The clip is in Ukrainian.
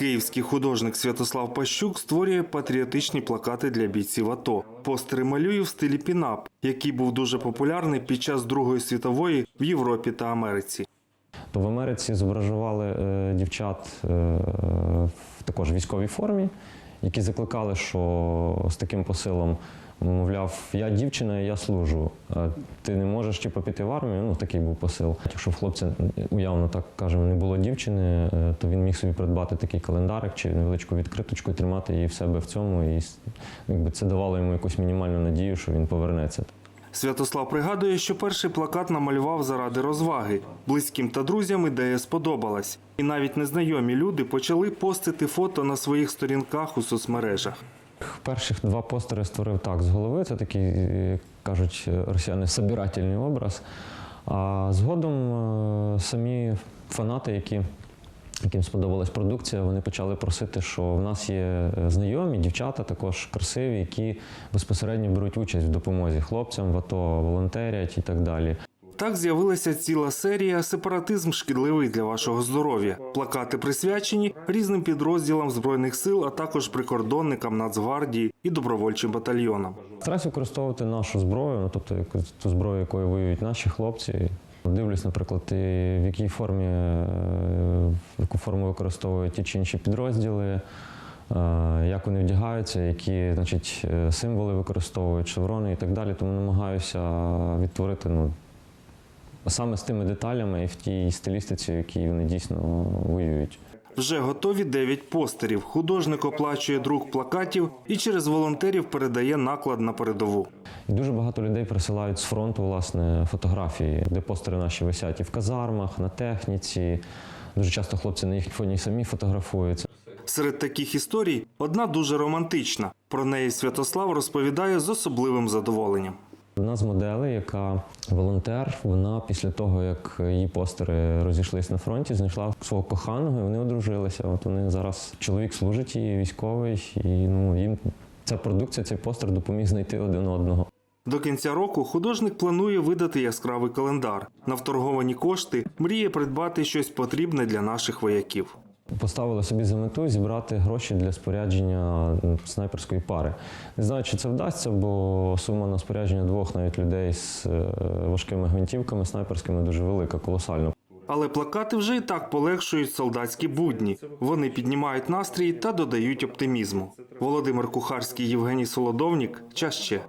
Київський художник Святослав Пащук створює патріотичні плакати для бійців АТО. Постери малює в стилі пінап, який був дуже популярний під час Другої світової в Європі та Америці. То в Америці зображували е, дівчат е, в також військовій формі, які закликали, що з таким посилом, мовляв, я дівчина, я служу. Ти не можеш типу, піти в армію. Ну такий був посил. Якщо хлопця уявно так кажемо, не було дівчини, е, то він міг собі придбати такий календарик чи невеличку відкриточку, тримати її в себе в цьому. І якби це давало йому якусь мінімальну надію, що він повернеться. Святослав пригадує, що перший плакат намалював заради розваги. Близьким та друзям ідея сподобалась. І навіть незнайомі люди почали постити фото на своїх сторінках у соцмережах. Перших два постери створив так з голови. Це такий, е, кажуть росіяни, собирательний образ. А згодом е, самі фанати, які, яким сподобалась продукція, вони почали просити, що в нас є е, знайомі, дівчата також красиві, які безпосередньо беруть участь в допомозі хлопцям в АТО, волонтерять і так далі. Так з'явилася ціла серія Сепаратизм шкідливий для вашого здоров'я. Плакати присвячені різним підрозділам збройних сил, а також прикордонникам Нацгвардії і добровольчим батальйонам. Стараюсь використовувати нашу зброю, ну тобто ту зброю, якою воюють наші хлопці. Дивлюсь, наприклад, в якій формі, е, яку форму використовують ті чи інші підрозділи, е, як вони вдягаються, які значить, е, символи використовують, шеврони і так далі. Тому намагаюся відтворити ну, саме з тими деталями і в тій стилістиці, в якій вони дійсно воюють. Вже готові 9 постерів. Художник оплачує друк плакатів і через волонтерів передає наклад на передову. І дуже багато людей присилають з фронту власне фотографії, де постери наші висять і в казармах, на техніці. Дуже часто хлопці на їхній фоні самі фотографуються. Серед таких історій одна дуже романтична. Про неї Святослав розповідає з особливим задоволенням. Одна з моделей, яка волонтер, вона після того, як її постери розійшлись на фронті, знайшла свого коханого, і вони одружилися. От вони зараз чоловік служить її, військовий, і ну їм ця продукція, цей постер допоміг знайти один одного. До кінця року художник планує видати яскравий календар. На вторговані кошти мріє придбати щось потрібне для наших вояків. Поставили собі за мету зібрати гроші для спорядження снайперської пари. Не знаю, чи це вдасться, бо сума на спорядження двох навіть людей з е, важкими гвинтівками снайперськими дуже велика, колосальна. Але плакати вже і так полегшують солдатські будні. Вони піднімають настрій та додають оптимізму. Володимир Кухарський, Євгеній Солодовнік. Час ще.